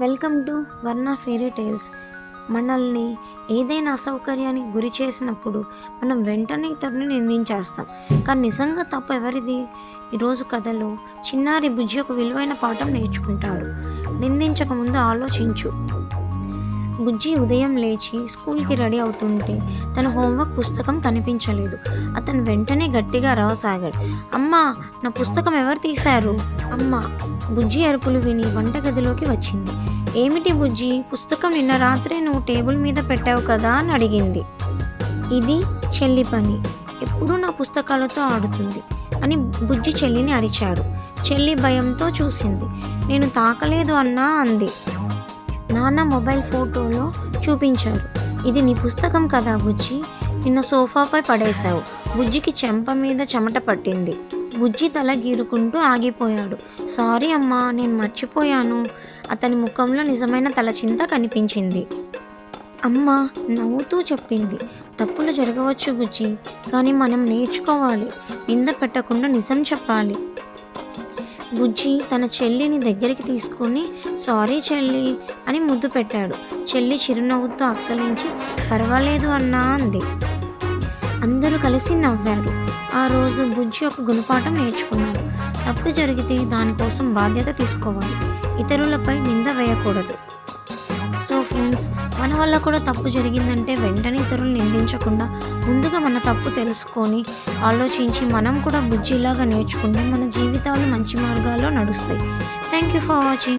Welcome to Varna fairy tiles. మనల్ని ఏదైనా అసౌకర్యానికి గురి చేసినప్పుడు మనం వెంటనే ఇతరుని నిందించేస్తాం. కానీ నిజంగా తప్పు ఎవరిది? ఈరోజు కథలో చిన్నారి బుజ్జి ఒక విలువైన పాఠం నేర్చుకుంటాడు. నిందించక ముందు ఆలోచించు. బుజ్జి ఉదయం లేచి స్కూల్కి రెడీ అవుతుంటే తన హోంవర్క్ పుస్తకం కనిపించలేదు. అతను వెంటనే గట్టిగా రావసాగాడు అమ్మా నా పుస్తకం ఎవరు తీశారు? అమ్మా బుజ్జి అరుపులు విని వంటగదిలోకి వచ్చింది. ఏమిటి బుజ్జి పుస్తకం నిన్న రాత్రే నువ్వు టేబుల్ మీద పెట్టావు కదా? అని అడిగింది. ఇది చెల్లి పని. ఎప్పుడూ నా పుస్తకాలతో ఆడుతుంది అని బుజ్జి చెల్లిని అరిచాడు. చెల్లి భయంతో చూసింది. నేను తాకలేదు అన్నా అంది. నాన్న మొబైల్ ఫోటోలో చూపించారు ఇది నీ పుస్తకం కదా బుజ్జి? నిన్న సోఫాపై పడేశావు. బుజ్జికి చెంప మీద చెమట పట్టింది. బుజ్జి తల గీరుకుంటూ ఆగిపోయాడు. సారీ అమ్మా నేను మర్చిపోయాను. అతని ముఖంలో నిజమైన తలచింత కనిపించింది. అమ్మ నవ్వుతూ చెప్పింది. తప్పులు జరగవచ్చు బుజ్జి కానీ మనం నేర్చుకోవాలి. నింద పెట్టకుండా నిజం చెప్పాలి. బుజ్జి తన చెల్లిని దగ్గరికి తీసుకుని సారీ చెల్లి అని ముద్దు పెట్టాడు. చెల్లి చిరునవ్వుతో అక్కలించి పర్వాలేదు అన్నా అంది. అందరూ కలిసి నవ్వారు. ఆ రోజు బుజ్జి ఒక గుణపాఠం నేర్చుకున్నాడు. తప్పు జరిగితే దానికోసం బాధ్యత తీసుకోవాలి. ఇతరులపై నింద వేయకూడదు. సో ఫ్రెండ్స్ మన వల్ల కూడా తప్పు జరిగిందంటే వెంటనే ఇతరులు నిందించకుండా ముందుగా మన తప్పు తెలుసుకొని ఆలోచించి మనం కూడా బుజ్జిలాగా నేర్చుకుంటే మన జీవితాలు మంచి మార్గాల్లో నడుస్తాయి. Thank you for watching